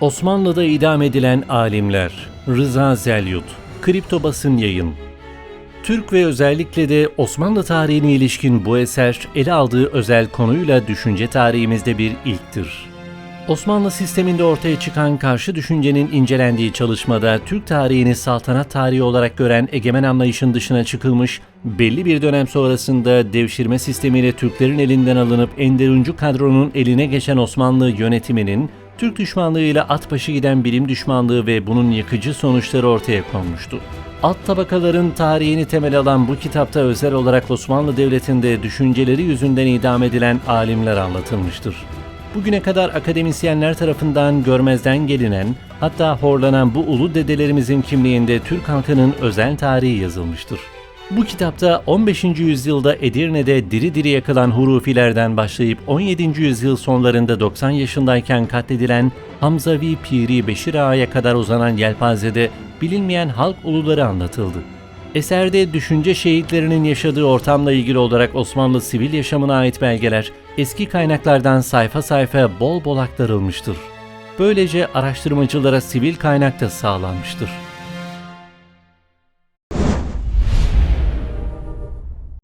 Osmanlı'da idam edilen alimler Rıza Zelyut Kripto Basın Yayın Türk ve özellikle de Osmanlı tarihine ilişkin bu eser ele aldığı özel konuyla düşünce tarihimizde bir ilktir. Osmanlı sisteminde ortaya çıkan karşı düşüncenin incelendiği çalışmada Türk tarihini saltanat tarihi olarak gören egemen anlayışın dışına çıkılmış, belli bir dönem sonrasında devşirme sistemiyle Türklerin elinden alınıp Enderuncu kadronun eline geçen Osmanlı yönetiminin Türk düşmanlığıyla at başı giden bilim düşmanlığı ve bunun yıkıcı sonuçları ortaya konmuştu. Alt tabakaların tarihini temel alan bu kitapta özel olarak Osmanlı Devleti'nde düşünceleri yüzünden idam edilen alimler anlatılmıştır. Bugüne kadar akademisyenler tarafından görmezden gelinen, hatta horlanan bu ulu dedelerimizin kimliğinde Türk halkının özel tarihi yazılmıştır. Bu kitapta 15. yüzyılda Edirne'de diri diri yakılan hurufilerden başlayıp 17. yüzyıl sonlarında 90 yaşındayken katledilen Hamzavi Piri Beşir Ağa'ya kadar uzanan yelpazede bilinmeyen halk uluları anlatıldı. Eserde düşünce şehitlerinin yaşadığı ortamla ilgili olarak Osmanlı sivil yaşamına ait belgeler eski kaynaklardan sayfa sayfa bol bol aktarılmıştır. Böylece araştırmacılara sivil kaynak da sağlanmıştır.